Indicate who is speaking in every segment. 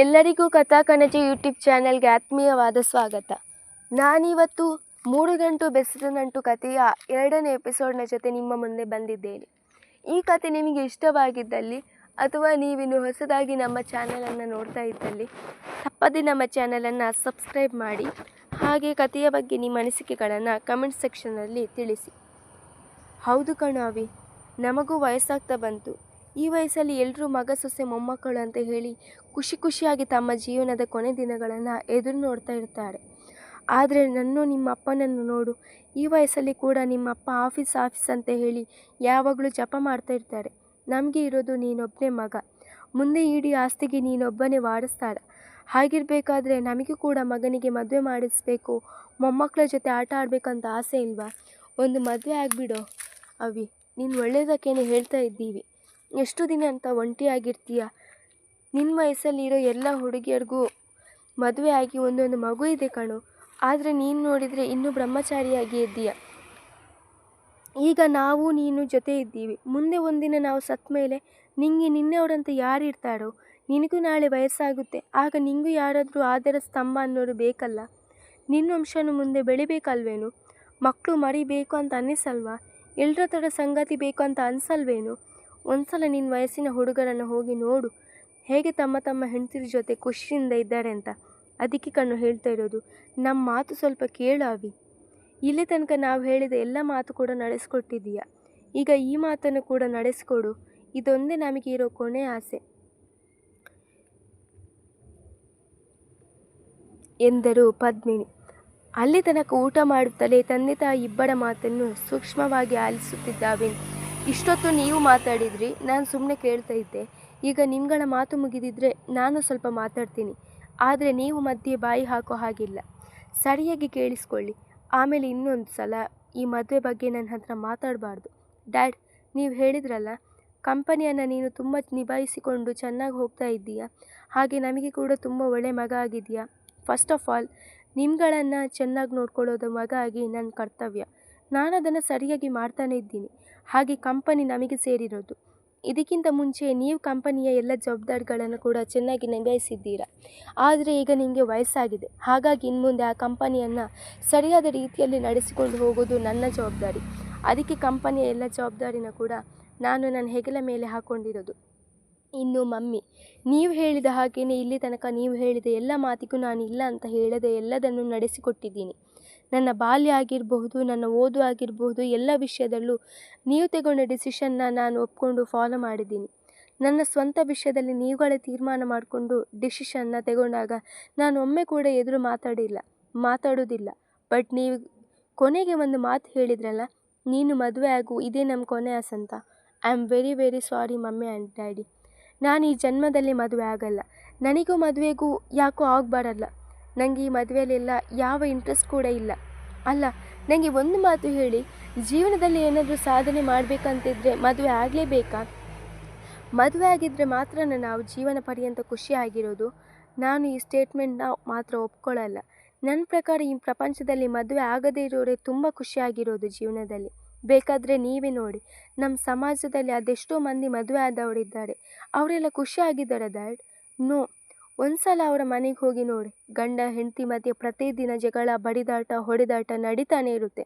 Speaker 1: ಎಲ್ಲರಿಗೂ ಕಥಾ ಕಣಜ ಯೂಟ್ಯೂಬ್ ಚಾನೆಲ್ಗೆ ಆತ್ಮೀಯವಾದ ಸ್ವಾಗತ. ನಾನಿವತ್ತು ಮೂರು ಗಂಟು ಬೆಸೆದ ನಂಟು ಕಥೆಯ ಎರಡನೇ ಎಪಿಸೋಡ್ನ ಜೊತೆ ನಿಮ್ಮ ಮುಂದೆ ಬಂದಿದ್ದೇನೆ. ಈ ಕತೆ ನಿಮಗೆ ಇಷ್ಟವಾಗಿದ್ದಲ್ಲಿ ಅಥವಾ ನೀವಿನ್ನು ಹೊಸದಾಗಿ ನಮ್ಮ ಚಾನಲನ್ನು ನೋಡ್ತಾ ಇದ್ದಲ್ಲಿ, ತಪ್ಪದೆ ನಮ್ಮ ಚಾನಲನ್ನು ಸಬ್ಸ್ಕ್ರೈಬ್ ಮಾಡಿ, ಹಾಗೆ ಕಥೆಯ ಬಗ್ಗೆ ನಿಮ್ಮ ಅನಿಸಿಕೆಗಳನ್ನು ಕಮೆಂಟ್ ಸೆಕ್ಷನಲ್ಲಿ ತಿಳಿಸಿ. ಹೌದು ಕಣಾವಿ, ನಮಗೂ ವಯಸ್ಸಾಗ್ತಾ ಬಂತು. ಈ ವಯಸ್ಸಲ್ಲಿ ಎಲ್ಲರೂ ಮಗ ಸೊಸೆ ಮೊಮ್ಮಕ್ಕಳು ಅಂತ ಹೇಳಿ ಖುಷಿ ಖುಷಿಯಾಗಿ ತಮ್ಮ ಜೀವನದ ಕೊನೆ ದಿನಗಳನ್ನು ಎದುರು ನೋಡ್ತಾ ಇರ್ತಾರೆ. ಆದರೆ ನನ್ನ ನಿಮ್ಮ ಅಪ್ಪನನ್ನು ನೋಡು, ಈ ವಯಸ್ಸಲ್ಲಿ ಕೂಡ ನಿಮ್ಮ ಅಪ್ಪ ಆಫೀಸ್ ಆಫೀಸ್ ಅಂತ ಹೇಳಿ ಯಾವಾಗಲೂ ಜಪ ಮಾಡ್ತಾ ಇರ್ತಾರೆ. ನಮಗೆ ಇರೋದು ನೀನೊಬ್ಬನೇ ಮಗ. ಮುಂದೆ ಇಡೀ ಆಸ್ತಿಗೆ ನೀನೊಬ್ಬನೇ ವಾಡಿಸ್ತಾರ ಹಾಗಿರಬೇಕಾದ್ರೆ ನಮಗೂ ಕೂಡ ಮಗನಿಗೆ ಮದುವೆ ಮಾಡಿಸ್ಬೇಕು, ಮೊಮ್ಮಕ್ಕಳ ಜೊತೆ ಆಟ ಆಡಬೇಕಂತ ಆಸೆ ಇಲ್ವಾ? ಒಂದು ಮದುವೆ ಆಗಿಬಿಡೋ. ಅವಿ, ನೀನು ಒಳ್ಳೆಯದಕ್ಕೇನೆ ಹೇಳ್ತಾ ಇದ್ದೀವಿ. ಎಷ್ಟು ದಿನ ಅಂತ ಒಂಟಿಯಾಗಿರ್ತೀಯ ನಿನ್ನ ವಯಸ್ಸಲ್ಲಿರೋ ಎಲ್ಲ ಹುಡುಗಿಯರಿಗೂ ಮದುವೆ ಆಗಿ ಒಂದೊಂದು ಮಗು ಇದೆ ಕಣೋ. ಆದರೆ ನೀನು ನೋಡಿದರೆ ಇನ್ನೂ ಬ್ರಹ್ಮಚಾರಿಯಾಗಿ ಇದ್ದೀಯ. ಈಗ ನಾವು, ನೀನು ಜೊತೆ ಇದ್ದೀವಿ. ಮುಂದೆ ಒಂದಿನ ನಾವು ಸತ್ತ ಮೇಲೆ ನಿಂಗೆ ನಿನ್ನೆಯವರಂತ ಯಾರು ಇರ್ತಾರೋ? ನಿನಗೂ ನಾಳೆ ವಯಸ್ಸಾಗುತ್ತೆ. ಆಗ ನಿಂಗೂ ಯಾರಾದರೂ ಆದರ ಸ್ತಂಭ ಅನ್ನೋರು ಬೇಕಲ್ಲ? ನಿನ್ನ ವಂಶನೂ ಮುಂದೆ ಬೆಳಿಬೇಕಲ್ವೇನು? ಮಕ್ಕಳು ಮರಿಬೇಕು ಅಂತ ಅನ್ನಿಸಲ್ವಾ? ಎಲ್ಲರ ಥರ ಸಂಗತಿ ಬೇಕು ಅಂತ ಅನ್ಸಲ್ವೇನು? ಒಂದ್ಸಲ ನಿನ್ನ ವಯಸ್ಸಿನ ಹುಡುಗರನ್ನು ಹೋಗಿ ನೋಡು. ಹೇಗೆ ತಮ್ಮ ತಮ್ಮ ಹೆಂಡತಿರ ಜೊತೆ ಖುಷಿಯಿಂದ ಇದ್ದಾರೆ ಅಂತ ಅದಕ್ಕೆ ಕಣ್ಣು ಹೇಳ್ತಾ ಇರೋದು. ನಮ್ಮ ಮಾತು ಸ್ವಲ್ಪ ಕೇಳು ಅವಿ ಇಲ್ಲಿ ತನಕ ನಾವು ಹೇಳಿದ ಎಲ್ಲ ಮಾತು ಕೂಡ ನಡೆಸ್ಕೊಟ್ಟಿದ್ದೀಯ? ಈಗ ಈ ಮಾತನ್ನು ಕೂಡ ನಡೆಸ್ಕೊಡು. ಇದೊಂದೇ ನಮಗೆ ಇರೋ ಕೊನೆ ಆಸೆ. ಎಂದರು ಪದ್ಮಿನಿ. ಅಲ್ಲಿ ತನಕ ಊಟ ಮಾಡುತ್ತಲೇ ತಂದೆ ತಾಯಿ ಇಬ್ಬರ ಮಾತನ್ನು ಸೂಕ್ಷ್ಮವಾಗಿ ಆಲಿಸುತ್ತಿದ್ದ ಅವಿನ್ ಇಷ್ಟೊತ್ತು ನೀವು ಮಾತಾಡಿದ್ರಿ, ನಾನು ಸುಮ್ಮನೆ ಕೇಳ್ತಾ ಇದ್ದೆ. ಈಗ ನಿಮ್ಗಳ ಮಾತು ಮುಗಿದಿದ್ರೆ ನಾನು ಸ್ವಲ್ಪ ಮಾತಾಡ್ತೀನಿ. ಆದರೆ ನೀವು ಮಧ್ಯೆ ಬಾಯಿ ಹಾಕೋ ಹಾಗಿಲ್ಲ. ಸರಿಯಾಗಿ ಕೇಳಿಸ್ಕೊಳ್ಳಿ. ಆಮೇಲೆ ಇನ್ನೊಂದು ಸಲ ಈ ಮದುವೆ ಬಗ್ಗೆ ನನ್ನ ಹತ್ರ ಮಾತಾಡಬಾರ್ದು. ಡ್ಯಾಡ್, ನೀವು ಹೇಳಿದ್ರಲ್ಲ, ಕಂಪನಿಯನ್ನು ನೀನು ತುಂಬ ನಿಭಾಯಿಸಿಕೊಂಡು ಚೆನ್ನಾಗಿ ಹೋಗ್ತಾ ಇದ್ದೀಯಾ? ಹಾಗೆ ನಮಗೆ ಕೂಡ ತುಂಬ ಒಳ್ಳೆ ಮಗ ಆಗಿದೆಯಾ ಫಸ್ಟ್ ಆಫ್ ಆಲ್ ನಿಮ್ಗಳನ್ನು ಚೆನ್ನಾಗಿ ನೋಡ್ಕೊಳ್ಳೋದು ಮಗ ಆಗಿ ನನ್ನ ಕರ್ತವ್ಯ. ನಾನು ಅದನ್ನು ಸರಿಯಾಗಿ ಮಾಡ್ತಾನೇ ಇದ್ದೀನಿ. ಹಾಗೆ ಕಂಪನಿ ನಮಗೆ ಸೇರಿರೋದು. ಇದಕ್ಕಿಂತ ಮುಂಚೆ ನೀವು ಕಂಪನಿಯ ಎಲ್ಲ ಜವಾಬ್ದಾರಿಗಳನ್ನು ಕೂಡ ಚೆನ್ನಾಗಿ ನಿಭಾಯಿಸಿದ್ದೀರಾ? ಆದರೆ ಈಗ ನಿಮಗೆ ವಯಸ್ಸಾಗಿದೆ. ಹಾಗಾಗಿ ಇನ್ನು ಮುಂದೆ ಆ ಕಂಪನಿಯನ್ನು ಸರಿಯಾದ ರೀತಿಯಲ್ಲಿ ನಡೆಸಿಕೊಂಡು ಹೋಗೋದು ನನ್ನ ಜವಾಬ್ದಾರಿ. ಅದಕ್ಕೆ ಕಂಪನಿಯ ಎಲ್ಲ ಜವಾಬ್ದಾರಿನ ಕೂಡ ನಾನು ನನ್ನ ಹೆಗಲ ಮೇಲೆ ಹಾಕ್ಕೊಂಡಿರೋದು ಇನ್ನು ಮಮ್ಮಿ, ನೀವು ಹೇಳಿದ ಹಾಗೆಯೇ ಇಲ್ಲಿ ತನಕ ನೀವು ಹೇಳಿದ ಎಲ್ಲ ಮಾತಿಗೂ ನಾನು ಇಲ್ಲ ಅಂತ ಹೇಳದೆ ಎಲ್ಲದನ್ನು ನಡೆಸಿಕೊಟ್ಟಿದ್ದೀನಿ. ನನ್ನ ಬಾಲ್ಯ ಆಗಿರಬಹುದು, ನನ್ನ ಓದು ಆಗಿರಬಹುದು, ಎಲ್ಲ ವಿಷಯದಲ್ಲೂ ನೀವು ತಗೊಂಡ ಡಿಸಿಷನ್ನ ನಾನು ಒಪ್ಕೊಂಡು ಫಾಲೋ ಮಾಡಿದ್ದೀನಿ. ನನ್ನ ಸ್ವಂತ ವಿಷಯದಲ್ಲಿ ನೀವುಗಳೇ ತೀರ್ಮಾನ ಮಾಡಿಕೊಂಡು ಡಿಸಿಷನ್ನ ತಗೊಂಡಾಗ ನಾನು ಒಮ್ಮೆ ಕೂಡ ಎದುರು ಮಾತಾಡಿಲ್ಲ ಮಾತಾಡೋದಿಲ್ಲ ಬಟ್ ನೀವು ಕೊನೆಗೆ ಒಂದು ಮಾತು ಹೇಳಿದ್ರಲ್ಲ, ನೀನು ಮದುವೆ ಆಗು, ಇದೇ ನಮ್ಮ ಕೊನೆ ಅಸಂತ I am very very sorry mummy and daddy ನಾನು ಈ ಜನ್ಮದಲ್ಲಿ ಮದುವೆ ಆಗಲ್ಲ. ನನಗೂ ಮದುವೆಗೂ ಯಾಕೋ ಆಗಬಾರಲ್ಲ. ನನಗೆ ಈ ಮದುವೆಯಲ್ಲೆಲ್ಲ ಯಾವ ಇಂಟ್ರೆಸ್ಟ್ ಕೂಡ ಇಲ್ಲ. ಅಲ್ಲ ನನಗೆ ಒಂದು ಮಾತು ಹೇಳಿ, ಜೀವನದಲ್ಲಿ ಏನಾದರೂ ಸಾಧನೆ ಮಾಡಬೇಕಂತಿದ್ರೆ ಮದುವೆ ಆಗಲೇಬೇಕಾ? ಮದುವೆ ಆಗಿದ್ದರೆ ಮಾತ್ರ ನಾವು ಜೀವನ ಪರ್ಯಂತ ಖುಷಿಯಾಗಿರೋದು ನಾನು ಈ ಸ್ಟೇಟ್ಮೆಂಟ್ನ ಮಾತ್ರ ಒಪ್ಕೊಳ್ಳಲ್ಲ. ನನ್ನ ಪ್ರಕಾರ ಈ ಪ್ರಪಂಚದಲ್ಲಿ ಮದುವೆ ಆಗದೇ ಇರೋರೇ ತುಂಬ ಖುಷಿಯಾಗಿರೋದು ಜೀವನದಲ್ಲಿ. ಬೇಕಾದರೆ ನೀವೇ ನೋಡಿ ನಮ್ಮ ಸಮಾಜದಲ್ಲಿ ಅದೆಷ್ಟೋ ಮಂದಿ ಮದುವೆ ಆದವರಿದ್ದಾರೆ. ಅವರೆಲ್ಲ ಖುಷಿಯಾಗಿದ್ದಾರೆ ದ್ಯಾಡ್ ನೋ. ಒಂದ್ಸಲ ಅವರ ಮನೆಗೆ ಹೋಗಿ ನೋಡಿ. ಗಂಡ, ಹೆಂಡತಿ ಮಧ್ಯೆ ಪ್ರತಿದಿನ ಜಗಳ, ಬಡಿದಾಟ, ಹೊಡೆದಾಟ ನಡೀತಾನೆ ಇರುತ್ತೆ.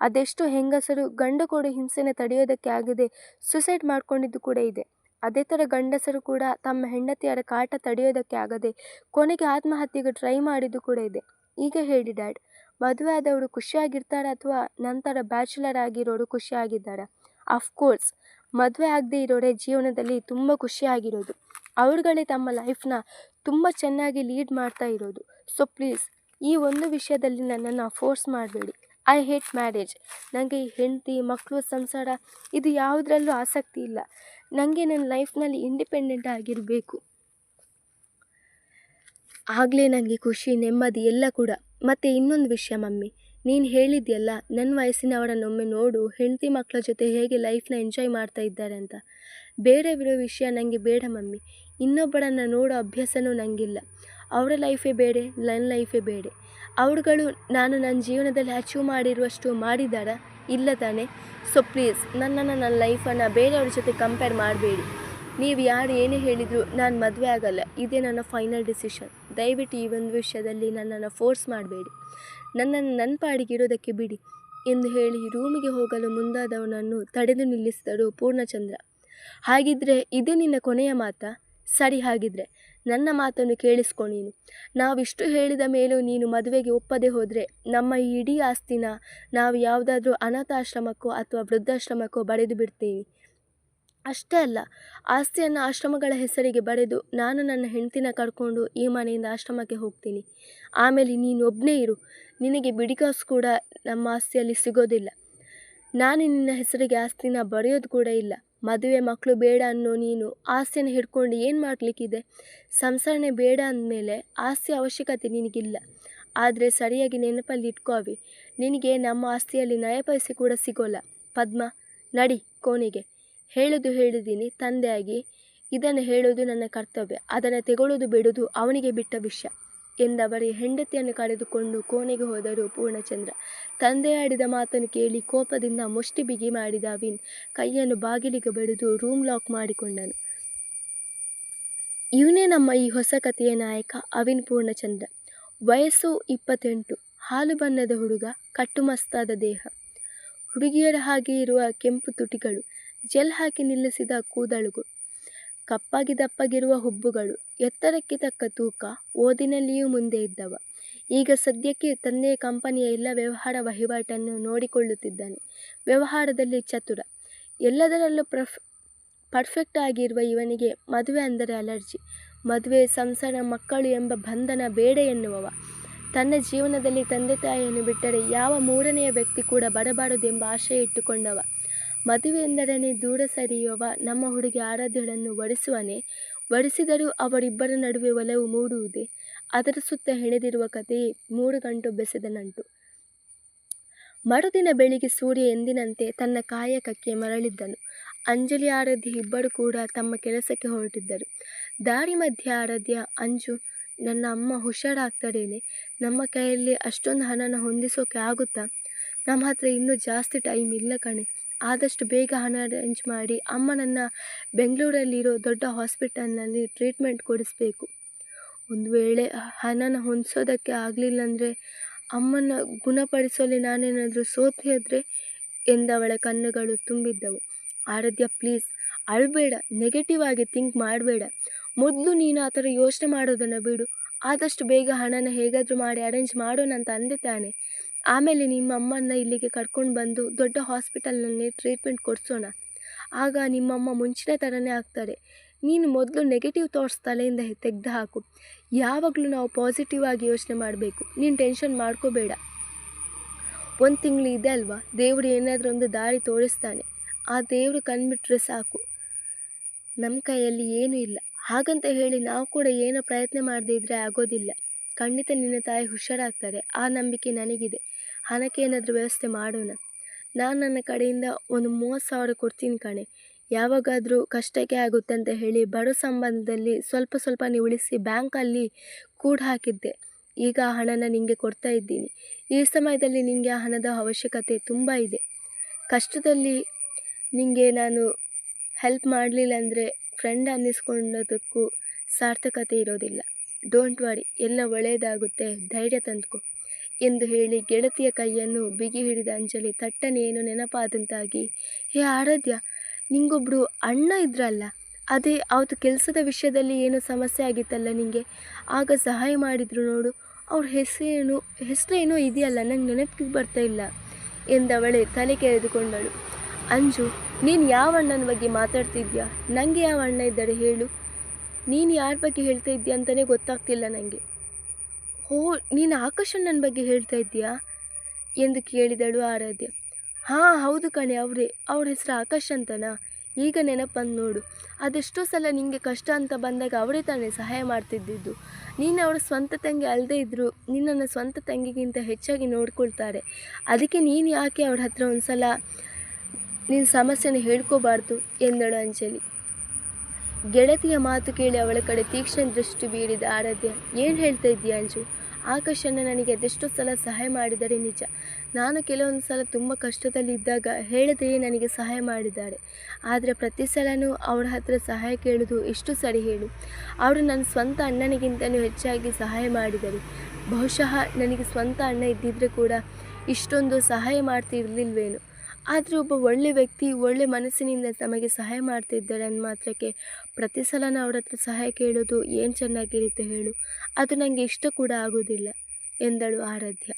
Speaker 1: ಅದೆಷ್ಟು ಹೆಂಗಸರು ಗಂಡ ಕೊಡೋ ಹಿಂಸೆನ ತಡೆಯೋದಕ್ಕೆ ಆಗದೆ ಸುಸೈಡ್ ಮಾಡ್ಕೊಂಡಿದ್ದು ಕೂಡ ಇದೆ. ಅದೇ ಥರ ಗಂಡಸರು ಕೂಡ ತಮ್ಮ ಹೆಂಡತಿಯರ ಕಾಟ ತಡೆಯೋದಕ್ಕೆ ಆಗದೆ ಕೊನೆಗೆ ಆತ್ಮಹತ್ಯೆಗೆ ಟ್ರೈ ಮಾಡಿದ್ದು ಕೂಡ ಇದೆ. ಈಗ ಹೇಳಿ ಡ್ಯಾಡ್ ಮದುವೆ ಆದವರು ಖುಷಿಯಾಗಿರ್ತಾರ ಅಥವಾ ನಂತರ ಬ್ಯಾಚುಲರ್ ಆಗಿರೋರು ಖುಷಿಯಾಗಿದ್ದಾರೆ? ಅಫ್ಕೋರ್ಸ್ ಮದುವೆ ಆಗದೆ ಇರೋರೇ ಜೀವನದಲ್ಲಿ ತುಂಬ ಖುಷಿಯಾಗಿರೋದು. ಅವ್ರುಗಳೇ ತಮ್ಮ ಲೈಫ್ನ ತುಂಬ ಚೆನ್ನಾಗಿ ಲೀಡ್ ಮಾಡ್ತಾ ಇರೋದು. ಸೊ ಪ್ಲೀಸ್ ಈ ಒಂದು ವಿಷಯದಲ್ಲಿ ನನ್ನನ್ನು ಫೋರ್ಸ್ ಮಾಡಬೇಡಿ. ಐ ಹೇಟ್ ಮ್ಯಾರೇಜ್ ನನಗೆ ಹೆಂಡತಿ ಮಕ್ಕಳು ಸಂಸಾರ, ಇದು ಯಾವುದರಲ್ಲೂ ಆಸಕ್ತಿ ಇಲ್ಲ. ನನಗೆ ನನ್ನ ಲೈಫ್ನಲ್ಲಿ ಇಂಡಿಪೆಂಡೆಂಟ್ ಆಗಿರಬೇಕು. ಆಗಲೇ ನನಗೆ ಖುಷಿ, ನೆಮ್ಮದಿ ಎಲ್ಲ ಕೂಡ. ಮತ್ತು ಇನ್ನೊಂದು ವಿಷಯ ಮಮ್ಮಿ, ನೀನು ಹೇಳಿದ್ಯಲ್ಲ ನನ್ನ ವಯಸ್ಸಿನವರನ್ನೊಮ್ಮೆ ನೋಡು, ಹೆಂಡತಿ ಮಕ್ಕಳ ಜೊತೆ ಹೇಗೆ ಲೈಫ್ನ ಎಂಜಾಯ್ ಮಾಡ್ತಾ ಇದ್ದಾರೆ ಅಂತ. ಬೇರೆ ಬಿಡೋ ವಿಷಯ ನನಗೆ ಬೇಡ ಮಮ್ಮಿ. ಇನ್ನೊಬ್ಬರನ್ನು ನೋಡೋ ಅಭ್ಯಾಸನೂ ನನಗಿಲ್ಲ ಅವರ ಲೈಫೇ ಬೇಡ ನನ್ನ ಲೈಫೇ ಬೇಡ. ಅವರುಗಳು ನಾನು ನನ್ನ ಜೀವನದಲ್ಲಿ ಅಚೀವ್ ಮಾಡಿರುವಷ್ಟು ಮಾಡಿದ್ದಾರಾ ಇಲ್ಲ ತಾನೆ. ಸೊ ಪ್ಲೀಸ್ ನನ್ನನ್ನು ನನ್ನ ಲೈಫನ್ನು ಬೇರೆಯವ್ರ ಜೊತೆ ಕಂಪೇರ್ ಮಾಡಬೇಡಿ. ನೀವು ಯಾರು ಏನೇ ಹೇಳಿದರೂ ನಾನು ಮದುವೆ ಆಗಲ್ಲ. ಇದೇ ನನ್ನ ಫೈನಲ್ ಡಿಸಿಷನ್ ದಯವಿಟ್ಟು ಈ ಒಂದು ವಿಷಯದಲ್ಲಿ ನನ್ನನ್ನು ಫೋರ್ಸ್ ಮಾಡಬೇಡಿ. ನನ್ನನ್ನು ನನ್ನ ಪಾಡಿಗೆ ಇರೋದಕ್ಕೆ ಬಿಡಿ ಎಂದು ಹೇಳಿ ರೂಮಿಗೆ ಹೋಗಲು ಮುಂದಾದವನನ್ನು ತಡೆದು ನಿಲ್ಲಿಸಿದರು ಪೂರ್ಣಚಂದ್ರ. ಹಾಗಿದ್ರೆ ಇದೇ ನಿನ್ನ ಕೊನೆಯ ಮಾತಾ? ಸರಿ ಹಾಗಿದ್ರೆ ನನ್ನ ಮಾತನ್ನು ಕೇಳಿಸ್ಕೊ ನೀನು. ನಾವಿಷ್ಟು ಹೇಳಿದ ಮೇಲೂ ನೀನು ಮದುವೆಗೆ ಒಪ್ಪದೆ ಹೋದರೆ ನಮ್ಮ ಈ ಇಡೀ ಆಸ್ತಿನ ನಾವು ಯಾವುದಾದ್ರೂ ಅನಾಥಾಶ್ರಮಕ್ಕೋ ಅಥವಾ ವೃದ್ಧಾಶ್ರಮಕ್ಕೋ ಬರೆದು ಬಿಡ್ತೀವಿ. ಅಷ್ಟೇ ಅಲ್ಲ, ಆಸ್ತಿಯನ್ನು ಆಶ್ರಮಗಳ ಹೆಸರಿಗೆ ಬರೆದು ನಾನು ನನ್ನ ಹೆಂಡತಿನ ಕರ್ಕೊಂಡು ಈ ಮನೆಯಿಂದ ಆಶ್ರಮಕ್ಕೆ ಹೋಗ್ತೀನಿ. ಆಮೇಲೆ ನೀನು ಒಬ್ಬನೇ ಇರು. ನಿನಗೆ ಬಿಡಿಕಾಸು ಕೂಡ ನಮ್ಮ ಆಸ್ತಿಯಲ್ಲಿ ಸಿಗೋದಿಲ್ಲ. ನಾನು ನಿನ್ನ ಹೆಸರಿಗೆ ಆಸ್ತಿನ ಬರೆಯೋದು ಕೂಡ ಇಲ್ಲ. ಮದುವೆ ಮಕ್ಕಳು ಬೇಡ ಅನ್ನೋ ನೀನು ಆಸ್ತಿಯನ್ನು ಹಿಡ್ಕೊಂಡು ಏನು ಮಾಡಲಿಕ್ಕಿದೆ? ಸಂಸಾರನೇ ಬೇಡ ಅಂದಮೇಲೆ ಆಸ್ತಿ ಅವಶ್ಯಕತೆ ನಿನಗಿಲ್ಲ. ಆದರೆ ಸರಿಯಾಗಿ ನೆನಪಲ್ಲಿ ಇಟ್ಕೋವಿ. ನಿನಗೆ ನಮ್ಮ ಆಸ್ತಿಯಲ್ಲಿ ನಯ ಕೂಡ ಸಿಗೋಲ್ಲ. ಪದ್ಮ, ನಡಿ ಕೋಣೆಗೆ. ಹೇಳೋದು ಹೇಳಿದ್ದೀನಿ ತಂದೆಯಾಗಿ. ಇದನ್ನು ಹೇಳೋದು ನನ್ನ ಕರ್ತವ್ಯ. ಅದನ್ನು ತೆಗೊಳ್ಳೋದು ಬಿಡೋದು ಅವನಿಗೆ ಬಿಟ್ಟ ವಿಷಯ. ಎಂದವರೇ ಹೆಂಡತಿಯನ್ನು ಕರೆದುಕೊಂಡು ಕೋಣೆಗೆ ಹೋದರು ಪೂರ್ಣಚಂದ್ರ. ತಂದೆ ಆಡಿದ ಮಾತನ್ನು ಕೇಳಿ ಕೋಪದಿಂದ ಮುಷ್ಟಿ ಬಿಗಿ ಮಾಡಿದ ಅವಿನ್ ಕೈಯನ್ನು ಬಾಗಿಲಿಗೆ ಬಡಿದು ರೂಮ್ ಲಾಕ್ ಮಾಡಿಕೊಂಡನು. ಇವನೇ ನಮ್ಮ ಈ ಹೊಸ ಕಥೆಯ ನಾಯಕ, ಅವಿನ್ ಪೂರ್ಣಚಂದ್ರ. ವಯಸ್ಸು ಇಪ್ಪತ್ತೆಂಟು. ಹಾಲು ಬಣ್ಣದ ಹುಡುಗ ಕಟ್ಟುಮಸ್ತಾದ ದೇಹ. ಹುಡುಗಿಯರ ಹಾಗೆ ಇರುವ ಕೆಂಪು ತುಟಿಗಳು. ಜೆಲ್ ಹಾಕಿ ನಿಲ್ಲಿಸಿದ ಕೂದಲುಗಳು ಕಪ್ಪಾಗಿ ದಪ್ಪಗಿರುವ ಹುಬ್ಬುಗಳು, ಎತ್ತರಕ್ಕೆ ತಕ್ಕ ತೂಕ, ಓದಿನಲ್ಲಿಯೂ ಮುಂದೆ ಇದ್ದವ. ಈಗ ಸದ್ಯಕ್ಕೆ ತಂದೆಯ ಕಂಪನಿಯ ಎಲ್ಲ ವ್ಯವಹಾರ ವಹಿವಾಟನ್ನು ನೋಡಿಕೊಳ್ಳುತ್ತಿದ್ದಾನೆ. ವ್ಯವಹಾರದಲ್ಲಿ ಚತುರ. ಎಲ್ಲದರಲ್ಲೂ ಪ್ರಫ್, ಪರ್ಫೆಕ್ಟ್ ಆಗಿರುವ ಇವನಿಗೆ ಮದುವೆ ಅಂದರೆ ಅಲರ್ಜಿ. ಮದುವೆ, ಸಂಸಾರ, ಮಕ್ಕಳು ಎಂಬ ಬಂಧನ ಬೇಡ ಎನ್ನುವವ. ತನ್ನ ಜೀವನದಲ್ಲಿ ತಂದೆ ತಾಯಿಯನ್ನು ಬಿಟ್ಟರೆ ಯಾವ ಮೂರನೆಯ ವ್ಯಕ್ತಿ ಕೂಡ ಬರಬಾರದು ಎಂಬ ಆಶಯ ಇಟ್ಟುಕೊಂಡವ ಮದುವೆ ಎಂದರೇ ದೂರ ಸರಿಯುವ ನಮ್ಮ ಹುಡುಗಿ ಆರಾಧ್ಯಳನ್ನು ವಡಿಸುವನೇ. ವಡಿಸಿದರೂ ಅವರಿಬ್ಬರ ನಡುವೆ ಒಲವು ಮೂಡುವುದೇ? ಅದರ ಸುತ್ತ ಹೆಣೆದಿರುವ ಕಥೆಯೇ ಮೂರು ಗಂಟು ಬೆಸೆದ ನಂಟು ಮರುದಿನ ಬೆಳಿಗ್ಗೆ ಸೂರ್ಯ ಎಂದಿನಂತೆ ತನ್ನ ಕಾಯಕಕ್ಕೆ ಮರಳಿದ್ದನು. ಅಂಜಲಿ ಆರಾಧ್ಯ ಇಬ್ಬರು ಕೂಡ ತಮ್ಮ ಕೆಲಸಕ್ಕೆ ಹೊರಟಿದ್ದರು. ದಾರಿ ಮಧ್ಯೆ ಆರಾಧ್ಯ, ಅಂಜು, ನನ್ನ ಅಮ್ಮ ಹುಷಾರಾಗ್ತಾರೇನೆ? ನಮ್ಮ ಕೈಯಲ್ಲಿ ಅಷ್ಟೊಂದು ಹಣನ ಹೊಂದಿಸೋಕೆ ಆಗುತ್ತಾ? ನಮ್ಮ ಹತ್ರ ಇನ್ನೂ ಜಾಸ್ತಿ ಟೈಮ್ ಇಲ್ಲ ಕಣೆ. ಆದಷ್ಟು ಬೇಗ ಹಣ ಅರೇಂಜ್ ಮಾಡಿ ಅಮ್ಮನನ್ನು ಬೆಂಗಳೂರಲ್ಲಿರೋ ದೊಡ್ಡ ಹಾಸ್ಪಿಟಲ್ನಲ್ಲಿ ಟ್ರೀಟ್ಮೆಂಟ್ ಕೊಡಿಸ್ಬೇಕು. ಒಂದು ವೇಳೆ ಹಣನ ಹೊಂದಿಸೋದಕ್ಕೆ ಆಗಲಿಲ್ಲ ಅಂದರೆ ಅಮ್ಮನ ಗುಣಪಡಿಸೋಲಿ ನಾನೇನಾದರೂ ಸೋತಿ ಆದರೆ ಎಂದವಳ ಕಣ್ಣುಗಳು ತುಂಬಿದ್ದವು. ಆರಾಧ್ಯ ಪ್ಲೀಸ್ ಅಳಬೇಡ ನೆಗೆಟಿವ್ ಆಗಿ ಥಿಂಕ್ ಮಾಡಬೇಡ. ಮೊದಲು ನೀನು ಆ ಥರ ಯೋಚನೆ ಮಾಡೋದನ್ನು ಬಿಡು. ಆದಷ್ಟು ಬೇಗ ಹಣನ ಹೇಗಾದರೂ ಮಾಡಿ ಅರೇಂಜ್ ಮಾಡೋಣ ಅಂತ ಅಂದೆ ತಾನೆ. ಆಮೇಲೆ ನಿಮ್ಮ ಅಮ್ಮನ್ನ ಇಲ್ಲಿಗೆ ಕರ್ಕೊಂಡು ಬಂದು ದೊಡ್ಡ ಹಾಸ್ಪಿಟಲ್ನಲ್ಲಿ ಟ್ರೀಟ್ಮೆಂಟ್ ಕೊಡಿಸೋಣ. ಆಗ ನಿಮ್ಮಮ್ಮ ಮುಂಚಿನ ಥರನೇ ಆಗ್ತಾರೆ. ನೀನು ಮೊದಲು ನೆಗೆಟಿವ್ ಥಾಟ್ಸ್ ತಲೆಯಿಂದ ತೆಗೆದು ಹಾಕು. ಯಾವಾಗಲೂ ನಾವು ಪಾಸಿಟಿವ್ ಆಗಿ ಯೋಚನೆ ಮಾಡಬೇಕು. ನೀನು ಟೆನ್ಷನ್ ಮಾಡ್ಕೋಬೇಡ. ಒಂದು ತಿಂಗಳು ಇದೆ ಅಲ್ವಾ? ದೇವರು ಏನಾದರೂ ಒಂದು ದಾರಿ ತೋರಿಸ್ತಾನೆ. ಆ ದೇವರು ಕಣ್ಬಿಟ್ರೆ ಸಾಕು. ನಮ್ಮ ಕೈಯಲ್ಲಿ ಏನೂ ಇಲ್ಲ. ಹಾಗಂತ ಹೇಳಿ ನಾವು ಕೂಡ ಏನೋ ಪ್ರಯತ್ನ ಮಾಡದೇ ಇದ್ದರೆ ಆಗೋದಿಲ್ಲ. ಖಂಡಿತ ನಿನ್ನ ತಾಯಿ ಹುಷಾರಾಗ್ತಾರೆ. ಆ ನಂಬಿಕೆ ನನಗಿದೆ. ಹಣಕ್ಕೆ ಏನಾದರೂ ವ್ಯವಸ್ಥೆ ಮಾಡೋಣ. ನಾನು ನನ್ನ ಕಡೆಯಿಂದ ಒಂದು ಮೂವತ್ತು ಸಾವಿರ ಕೊಡ್ತೀನಿ ಕಣೆ. ಯಾವಾಗಾದರೂ ಕಷ್ಟಕ್ಕೆ ಆಗುತ್ತೆ ಅಂತ ಹೇಳಿ ಬಡ ಸಂಬಂಧದಲ್ಲಿ ಸ್ವಲ್ಪ ಸ್ವಲ್ಪ ಸ್ವಲ್ಪನೇ ಉಳಿಸಿ ಬ್ಯಾಂಕಲ್ಲಿ ಕೂಡ ಹಾಕಿದ್ದೆ. ಈಗ ಆ ಹಣನ ನಿಮಗೆ ಕೊಡ್ತಾ ಇದ್ದೀನಿ. ಈ ಸಮಯದಲ್ಲಿ ನಿಮಗೆ ಆ ಹಣದ ಅವಶ್ಯಕತೆ ತುಂಬ ಇದೆ. ಕಷ್ಟದಲ್ಲಿ ನಿಮಗೆ ನಾನು ಹೆಲ್ಪ್ ಮಾಡಲಿಲ್ಲ ಅಂದರೆ ಫ್ರೆಂಡ್ ಅನ್ನಿಸ್ಕೊಂಡದಕ್ಕೂ ಸಾರ್ಥಕತೆ ಇರೋದಿಲ್ಲ. ಡೋಂಟ್ ವರಿ, ಎಲ್ಲ ಒಳ್ಳೆಯದಾಗುತ್ತೆ ಧೈರ್ಯ ತಂದ್ಕೊ. ಎಂದು ಹೇಳಿ ಗೆಳತಿಯ ಕೈಯನ್ನು ಬಿಗಿ ಹಿಡಿದ ಅಂಜಲಿ, ತಟ್ಟನೆ, ಏನು ನೆನಪಾದಂತಾಗಿ? ಹೇ ಆರಾಧ್ಯ ನಿಂಗೊಬ್ಬರು ಅಣ್ಣ ಇದ್ರಲ್ಲ, ಅದೇ ಅವತ್ತು ಕೆಲಸದ ವಿಷಯದಲ್ಲಿ ಏನು ಸಮಸ್ಯೆ ಆಗಿತ್ತಲ್ಲ ನಿನಗೆ ಆಗ ಸಹಾಯ ಮಾಡಿದ್ರು ನೋಡು, ಅವ್ರ ಹೆಸರೇನು, ಹೆಸರೇನೋ ಇದೆಯಲ್ಲ, ನಂಗೆ ನೆನಪಿಗೆ ಬರ್ತಾ ಇಲ್ಲ, ಎಂದವಳೆ ತಲೆ ಕೆರೆದುಕೊಂಡಳು. ಅಂಜು, ನೀನು ಯಾವ ಅಣ್ಣನ ಬಗ್ಗೆ ಮಾತಾಡ್ತಿದ್ಯಾ? ನನಗೆ ಯಾವ ಅಣ್ಣ ಇದ್ದಾರೆ ಹೇಳು, ನೀನು ಯಾರ ಬಗ್ಗೆ ಹೇಳ್ತಾ ಇದ್ದೀಯ ಅಂತಲೇ ಗೊತ್ತಾಗ್ತಿಲ್ಲ ನನಗೆ ಹೋ, ನೀನು ಆಕಾಶಣ್ಣನ ಬಗ್ಗೆ ಹೇಳ್ತಾ ಇದ್ದೀಯಾ? ಎಂದು ಕೇಳಿದಳು ಆರಾಧ್ಯ. ಹಾಂ, ಹೌದು ಕಣೆ ಅವರೇ, ಅವ್ರ ಹೆಸರು ಆಕಾಶ್ ಅಂತನಾ? ಈಗ ನೆನಪಂದು ನೋಡು. ಅದೆಷ್ಟೋ ಸಲ ನಿಮಗೆ ಕಷ್ಟ ಅಂತ ಬಂದಾಗ ಅವರೇ ತಾನೇ ಸಹಾಯ ಮಾಡ್ತಿದ್ದಿದ್ದು. ನೀನು ಅವರ ಸ್ವಂತ ತಂಗಿ ಅಲ್ಲದೇ ಇದ್ದರೂ ನಿನ್ನನ್ನು ಸ್ವಂತ ತಂಗಿಗಿಂತ ಹೆಚ್ಚಾಗಿ ನೋಡ್ಕೊಳ್ತಾರೆ. ಅದಕ್ಕೆ ನೀನು ಯಾಕೆ ಅವ್ರ ಹತ್ರ ಒಂದು ಸಲ ನಿನ್ನ ಸಮಸ್ಯೆನ ಹೇಳ್ಕೋಬಾರ್ದು? ಎಂದಳು ಅಂಜಲಿ. ಗೆಳತಿಯ ಮಾತು ಕೇಳಿ ಅವಳ ಕಡೆ ತೀಕ್ಷ್ಣ ದೃಷ್ಟಿ ಬೀರಿದ ಆರಾಧ್ಯ, ಏನು ಹೇಳ್ತಾ ಇದ್ದೀಯ ಅಂಜು? ಆಕಾಶಣ್ಣ ನನಗೆ ಅದೆಷ್ಟೋ ಸಲ ಸಹಾಯ ಮಾಡಿದರೆ ನಿಜ. ನಾನು ಕೆಲವೊಂದು ಸಲ ತುಂಬ ಕಷ್ಟದಲ್ಲಿದ್ದಾಗ ಹೇಳದೆಯೇ ನನಗೆ ಸಹಾಯ ಮಾಡಿದ್ದಾರೆ. ಆದರೆ ಪ್ರತಿ ಸಲನೂ ಅವಳ ಹತ್ರ ಸಹಾಯ ಕೇಳೋದು ಎಷ್ಟು ಸರಿ ಹೇಳು. ಅವರು ನನ್ನ ಸ್ವಂತ ಅಣ್ಣನಿಗಿಂತಲೂ ಹೆಚ್ಚಾಗಿ ಸಹಾಯ ಮಾಡಿದರು. ಬಹುಶಃ ನನಗೆ ಸ್ವಂತ ಅಣ್ಣ ಇದ್ದಿದ್ದರೆ ಕೂಡ ಇಷ್ಟೊಂದು ಸಹಾಯ ಮಾಡ್ತಿರ್ಲಿಲ್ವೇನೋ. ಆದರೆ ಒಬ್ಬ ಒಳ್ಳೆ ವ್ಯಕ್ತಿ ಒಳ್ಳೆ ಮನಸ್ಸಿನಿಂದ ನಮಗೆ ಸಹಾಯ ಮಾಡ್ತಿದ್ದಾರೆ ಅಂದ ಮಾತ್ರಕ್ಕೆ ಪ್ರತಿ ಅವ್ರ ಹತ್ರ ಸಹಾಯ ಕೇಳೋದು ಏನು ಚೆನ್ನಾಗಿರುತ್ತೆ ಹೇಳು. ಅದು ನನಗೆ ಇಷ್ಟ ಕೂಡ ಆಗೋದಿಲ್ಲ ಎಂದಳು ಆರಾಧ್ಯ.